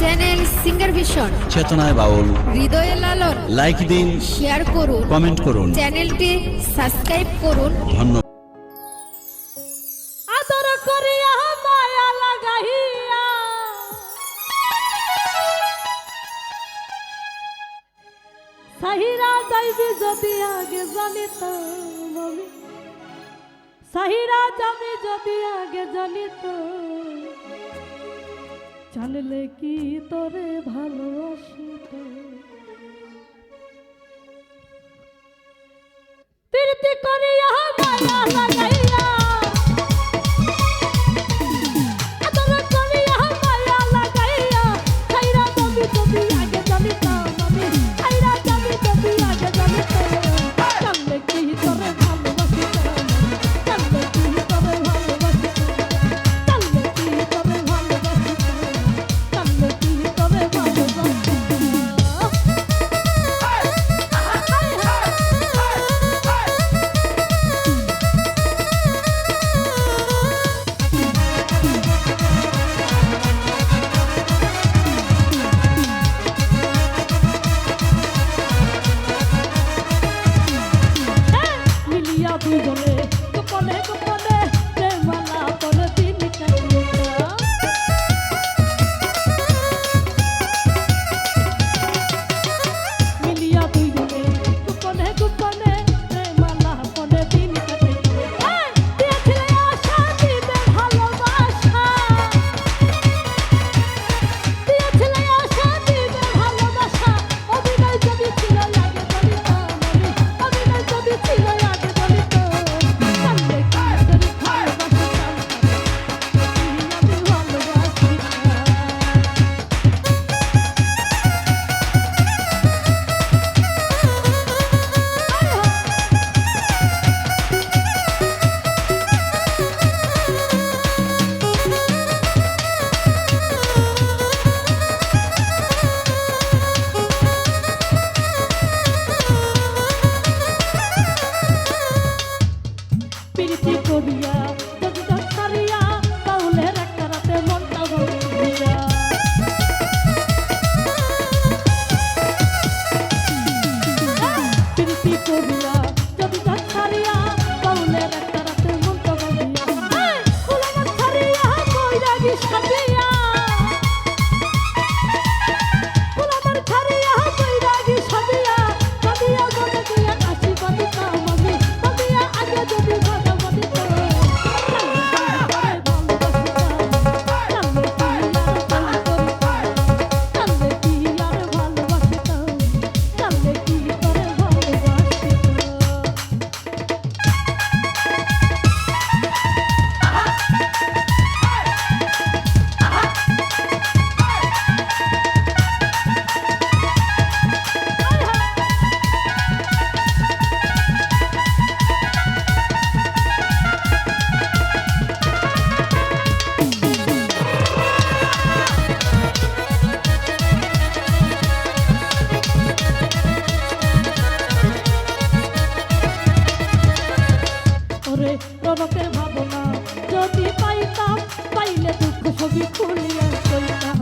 Channel singer vision চেতনায় বাউল হৃদয়ে লালন লাইক দিন শেয়ার করুন কমেন্ট করুন. চ্যানেলটি সাবস্ক্রাইব করুন। ধন্যবাদ। আদর করিয়া মায়া লাগাইয়া। সাহিরা যাইবি যদি আগে জানিতাম সাহিরা যাবি যদি আগে জানিতাম জানলে কি তরে ভালোবাসিত করে Gloria. নরকের ভাবনা। যদি পাইতাম পাইলে দুঃখ ছবি খুলিয়া চলতাম।